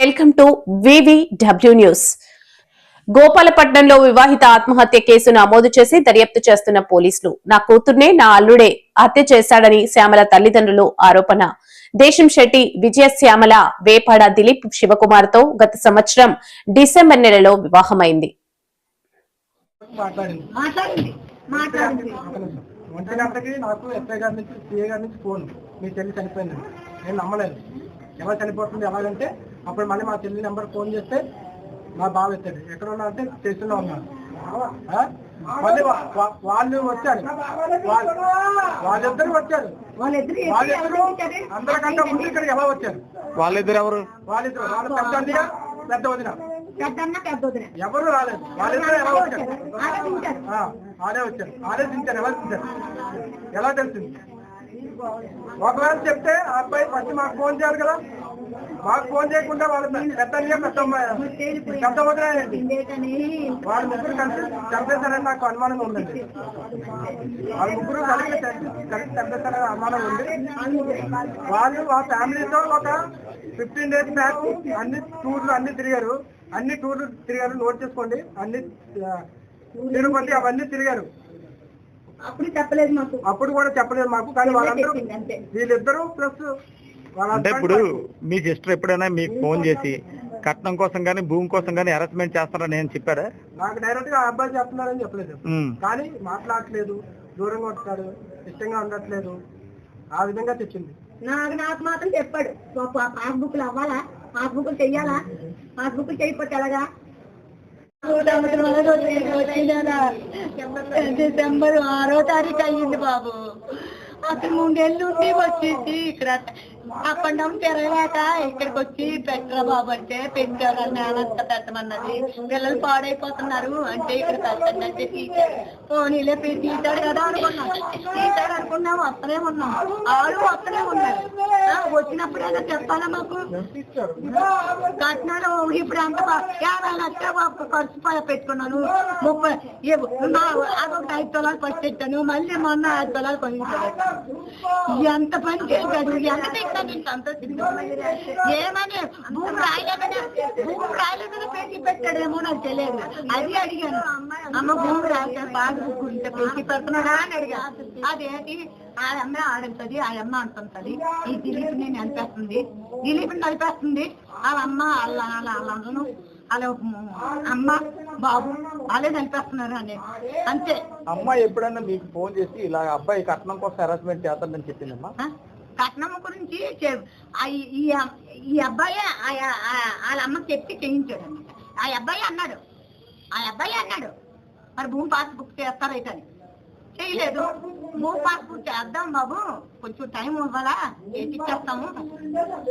Welcome to VV W news గోపాలపట్నంలో వివాహిత ఆత్మహత్య case నమోదు చేసి దర్యాప్తు చేస్తున్న పోలీసులు నా కూతుర్నే నా అల్లుడే హత్య చేశాడని శ్యామల తల్లిదండ్రులు ఆరోపణ. దేశం శెట్టి విజయ శ్యామల వేపాడ దిలీప్ శివకుమార్తో గత సంవత్సరం డిసెంబర్ నెలలో వివాహమైంది. మాట్లాడింది మాట్లాడింది మాట్లాడింది ఒక నిమిషం. ఒంటి గంటకి నాకు ఎస్ఐ గారి నుంచి సిఏ గారి నుంచి ఫోన్. మీ చెల్లి చనిపోయింది. నేను నమ్మలేదు. ఎలా చనిపోతుంది ఎలాగంటే అప్పుడు మళ్ళీ మా చెల్లి నెంబర్ ఫోన్ చేస్తే మా బావ ఎత్తాడు ఎక్కడ ఉన్నా అంటే స్టేషన్లో? మళ్ళీ వా- వాళ్ళు వచ్చారు. వాళ్ళ- వాళ్ళిద్దరు వచ్చారు. వాళ్ళిద్దరు ఎవరు? అందరికంటే ముందు ఇక్కడికి ఎలా వచ్చారు? వాళ్ళిద్దరు ఎవరు వాళ్ళిద్దరు. వాళ్ళ పెద్ద పెద్ద వదిన. పెద్దన్న పెద్దొదిన ఎవరు రాలేదు. వాళ్ళిద్దరు ఎలా వచ్చారు? ఆడే వచ్చారు. ఆడే దించారు ఎలా దించారు ఎలా తెలిసింది ఒకవేళ చెప్తే ఆ అబ్బాయి ఫస్ట్ మాకు ఫోన్ చేయాలి కదా. మాకు ఫోన్ చేయకుండా వాళ్ళ పెద్ద? ఇందేటని వాళ్ళ ముగ్గురు కలిసి చంపేశారని నాకు అనుమానం ఉందండి వాళ్ళ ముగ్గురు కలిసి కలిసి చంపేశారని అనుమానం ఉంది. వాళ్ళు మా ఫ్యామిలీతో ఒక ఫిఫ్టీన్ డేస్ బ్యాక్ అన్ని టూర్లు అన్ని తిరిగారు. అన్ని టూర్లు తిరిగారు. నోట్ చేసుకోండి. అన్ని తిరుపతి అవన్నీ తిరిగారు. అప్పుడు చెప్పలేదు మాకు. అప్పుడు కూడా చెప్పలేదు మాకు. కానీ వాళ్ళందరూ వీళ్ళిద్దరూ ప్లస్ వాళ్ళ అంటే ఇప్పుడు. మీ సిస్టర్ ఎప్పుడైనా మీకు ఫోన్ చేసి కట్నం కోసం కానీ భూమి కోసం కానీ హెరాస్మెంట్ చేస్తారని నేను చెప్పారా? నాకు డైరెక్ట్గా అబ్బాయి చెప్తున్నారని చెప్పలేదు. కానీ మాట్లాడట్లేదు దూరంగా ఉంటాడు ఇష్టంగా ఉండట్లేదు. ఆ విధంగా తెచ్చింది. నాకు నాకు మాత్రం చెప్పాడు. పాస్బుక్లో అవ్వాలా? పాస్బుక్ చెయ్యాలా? పాస్బుక్ చేయకపోతే ఎలాగా? డిసెంబర్ ఆరో తారీఖు అయ్యింది బాబు. అసలు మూడేళ్ళు ఉండి వచ్చింది ఇక్కడ అప్ అండ్ డౌన్ తిరగలేక ఇక్కడికి వచ్చి పెట్టరా బాబు అంటే పెట్టారు నేనంత పెట్టమన్నది పిల్లలు పాడైపోతున్నారు. అంటే ఇక్కడ పెట్టండి అంటే పోనీలే పె- తీశాడు కదా అనుకున్నాం. తీశాడు అనుకున్నాం వస్తనే ఉన్నాం. ఆడు వస్తనే ఉన్నారు. ఆ, వచ్చినప్పుడైనా చెప్పాలా మాకు? ఇచ్చారు కట్నాలు ఇప్పుడు అంత యాభై లక్షలు ఒక్క ఖర్చు పెట్టుకున్నాను. ముప్పై అదొక ఐదు తొలాలు ఖర్చు మళ్ళీ మొన్న ఐదు తొలాలు కొనిచ్చాడు ఎంత పని చేశాడు ఎంత తింటాను ఇంత సంతోషించాను ఏమని? భూమి రాయలేదని భూమి రాయలేదని పెట్టి పెట్టాడేమో నాకు తెలియదు. అది అడిగాను. అమ్మ భూమి రాసే బాగా ఉంటే పెట్టి పెడుతున్నాడా అని అడిగాను అదేంటి? ఆ అమ్మ ఆడుతుంది ఆ అమ్మ అంటుంది ఈ దిలీప్ నేను అనిపిస్తుంది దిలీప్ నడిపేస్తుంది? వాళ్ళ అమ్మ వాళ్ళ వాళ్ళ వాళ్ళను వాళ్ళ అమ్మ బాబు వాళ్ళే నడిపేస్తున్నారు అని. అంతే. అమ్మాయి ఎప్పుడైనా మీకు ఫోన్ చేసి ఇలా అబ్బాయి కట్నం కోసం హెరాస్మెంట్ చేస్తారని చెప్పిందమ్మా? ఆ? కట్నం గురించి ఈ- అబ్బాయి వాళ్ళ అమ్మకి చెప్పి చేయించాడు ఆ అబ్బాయి అన్నాడు. ఆ అబ్బాయి అన్నాడు. మరి భూమి పాస్ బుక్ చేస్తారైతే అయితే చేయలేదు. భూమి పాస్ బుక్ చేద్దాం బాబు. కొంచెం టైం ఇవ్వాలా? చేసి ఇచ్చేస్తాము.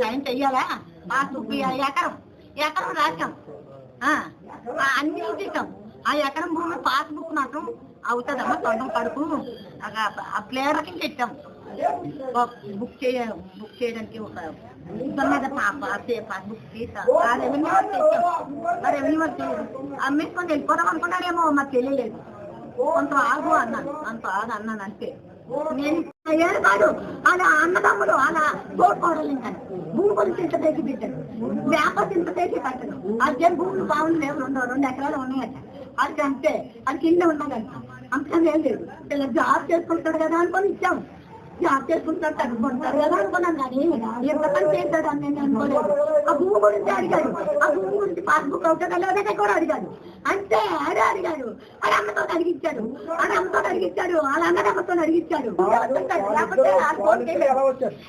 టైం చెయ్యాలా? పాస్ బుక్ ఎకరం ఎకరం రాసాం. ఆ, అన్ని ఇచ్చేసాం. ఆ ఎకరం భూమి పాస్ బుక్ మాత్రం అవుతుందమ్మా తొండం కడుపు ఆ ప్లేయర్కి పెట్టాం బుక్ చేయ బుక్ చేయడానికి ఒక దాని మీద పాస్ బుక్ తీసా ఆ రెవెన్యూ వాళ్ళు తెచ్చాం. ఆ రెవెన్యూ వాళ్ళు తె- అమ్మేసుకొని వెళ్ళిపోదాం అనుకున్నాడేమో మాకు తెలియలేదు కొంత ఆగు అన్నాను అంత ఆగు అన్నాను అంతే నేను ఏడు కాదు అలా అన్నదమ్ములు అలా కోరుకోవడం ఇంకా భూమి గురించి ఇంత తెచ్చి పెట్టాడు వ్యాపారం ఇంత తెచ్చి పెట్టడు అర్జెంట్ భూములు బాగుంది లేవు రెండు రెండు ఎకరాలు ఉన్నాయట అది అంతే అది కింద ఉన్నదంట అంతకని ఏం లేదు ఇలా జాబ్ చేసుకుంటాడు కదా అనుకొని ఇచ్చాము జాబ్ చేసుకుంటాడు తగ్గుకుంటాడు కదా అనుకున్నాను కానీ ఎంత పని చేస్తాడు అని నేను అనుకోలేదు. ఆ భూమి గురించి అడిగాడు. ఆ భూమి గురించి పాస్బుక్ అవుతుందా కూడా అడిగాడు. అంతే అడే అడిగాడు. అది అమ్మతో అడిగించాడు అది అమ్మతో అడిగించాడు వాళ్ళ అన్నది అమ్మతో అడిగించాడు.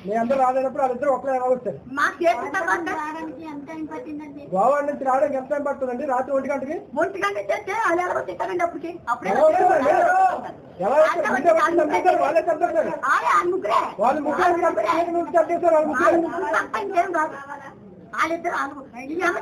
మీ చేసిన తర్వాత టైం పట్టిందండి? గోవా నుంచి రావడానికి ఎంత టైం పడుతుందండి? రాత్రి ఒంటి గంటకి? ఒంటి గంట చేస్తే తిట్టారండి అప్పటికి. అప్పుడే వాళ్ళిద్దరు వాళ్ళు